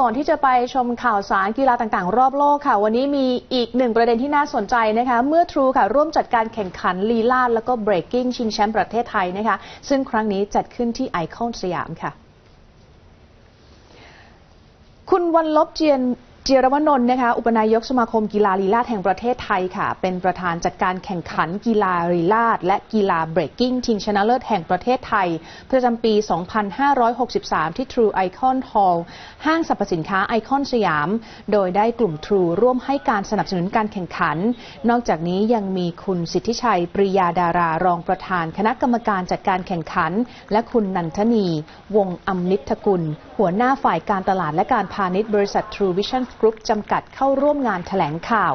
ก่อนที่จะไปชมข่าวสารกีฬาต่างๆ รอบโลกค่ะ วันนี้มีอีกหนึ่งประเด็นที่น่าสนใจนะคะ เมื่อทรูค่ะ ร่วมจัดการแข่งขันลีลาดแล้วก็เบรกกิ้งชิงแชมป์ประเทศไทยนะคะ ซึ่งครั้งนี้จัดขึ้นที่ไอคอนสยามค่ะ คุณวันลบเจียน เจียรวนนท์นะคะ อุปนายกสมาคมกีฬาลีลาดแห่งประเทศไทยค่ะ เป็นประธานจัดการแข่งขันกีฬาลีลาดและกีฬาเบรกกิ้งชิงชนะเลิศแห่งประเทศไทย ประจำปี 2563 ที่ True Icon Hall ห้างสรรพสินค้าไอคอนสยาม โดยได้กลุ่ม True ร่วมให้การสนับสนุนการแข่งขัน นอกจากนี้ยังมีคุณสิทธิชัย ปริยาดารารองประธาน คณะกรรมการจัดการแข่งขัน และคุณนันทนี วงอมนิทกุล หัวหน้าฝ่ายการตลาดและการพาณิชย์บริษัท True Vision Group จำกัดเข้าร่วมงานแถลงข่าว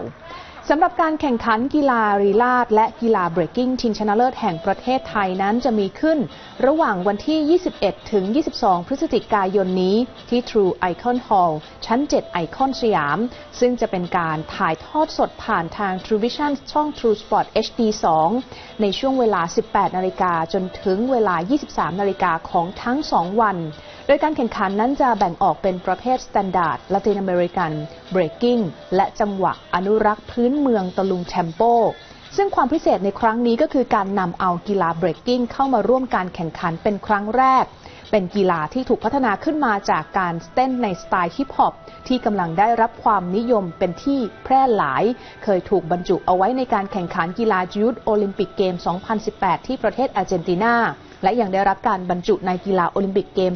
สำหรับการแข่งขันกีฬารีลาดและกีฬาเบรกกิ้งชิงชนะเลิศแห่งประเทศไทยนั้นจะมีขึ้น ระหว่างวันที่ 21 ถึง 22 พฤศจิกายนนี้ที่ True Icon Hall ชั้น 7 ไอคอนสยาม ซึ่งจะเป็นการถ่ายทอดสดผ่านทาง True Vision ช่อง True Sport HD 2 ในช่วงเวลา 18 นาฬิกาจนถึงเวลา 23 นาฬิกาของทั้ง 2 วัน โดยการแข่งขันนั้นจะแบ่งออกเป็นประเภท Standard Latin American Breaking และจังหวะอนุรักษ์พื้นเมืองตะลุงแชมโปซึ่งความพิเศษในครั้งนี้ก็คือการนำเอากีฬาเบรกกิ้งเข้ามาร่วมการแข่งขันเป็นครั้งแรก เป็นกีฬาที่ถูกพัฒนาขึ้นมาจากการเต้นในสไตล์ฮิปฮอปที่กำลังได้รับความนิยมเป็นที่แพร่หลาย เคยถูกบรรจุเอาไว้ในการแข่งขันกีฬายูทโอลิมปิกเกม 2018 ที่ประเทศอาร์เจนตินา และยังได้รับการบรรจุในกีฬาโอลิมปิกเกม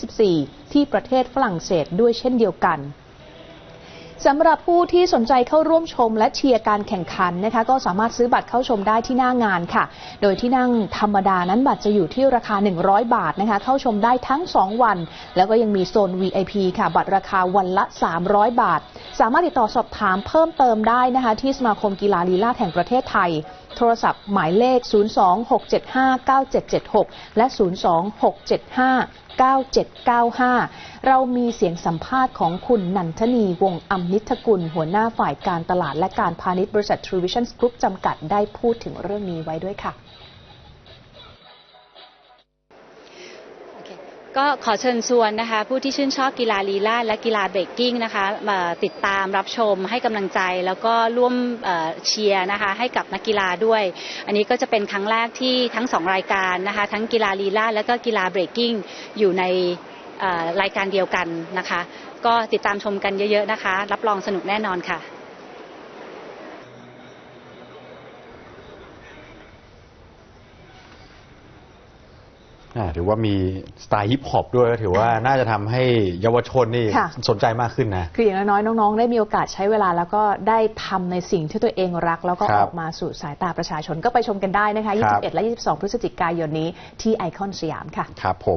2024 ที่ประเทศฝรั่งเศสด้วยเช่นเดียวกันสำหรับผู้ที่สนใจเข้าร่วมชมและเชียร์การแข่งขันนะคะ ก็สามารถซื้อบัตรเข้าชมได้ที่หน้างานค่ะ โดยที่นั่งธรรมดานั้นบัตรจะอยู่ที่ราคา 100 บาทนะคะ เข้าชมได้ทั้ง 2 วัน แล้วก็ยังมีโซน VIP ค่ะ บัตรราคาวันละ 300 บาท สามารถติดต่อสอบถามเพิ่มเติมได้นะคะ ที่สมาคมกีฬาลีลาแห่งประเทศไทย โทรศัพท์หมายเลข 026759776 และ 02675 9795 เรามีเสียงสัมภาษณ์ของคุณนันทนีวงอมนิทกุล หัวหน้าฝ่ายการตลาดและการพาณิชย์บริษัท True Vision Group จำกัดได้พูดถึงเรื่องนี้ไว้ด้วยค่ะ ก็ขอเชิญชวนนะคะ ผู้ที่ชื่นชอบกีฬาลีลาและกีฬาเบรกกิ้งนะคะมาติดตามรับชมให้กำลังใจแล้วก็ร่วมเชียร์นะคะให้กับนักกีฬาด้วย อันนี้ก็จะเป็นครั้งแรกที่ทั้งสองรายการนะคะทั้งกีฬาลีลาและก็กีฬาเบรกกิ้งอยู่ในรายการเดียวกันนะคะ ก็ติดตามชมกันเยอะๆนะคะ รับรองสนุกแน่นอนค่ะ ถือว่ามีสไตล์ฮิปฮอปด้วยถือว่าน่าจะทำให้เยาวชนนี่ค่ะ สนใจมากขึ้นนะ คืออย่างน้อยๆน้อง ๆ ได้มีโอกาสใช้เวลาแล้วก็ได้ทำในสิ่งที่ตัวเองรัก แล้วก็ครัอบอกมาสู่สายตาประชาชนก็ไปชมกันได้นะคะ ครับ 21 และ 22 พฤศจิกายนนี้ที่ไอคอนสยามค่ะ ครับผม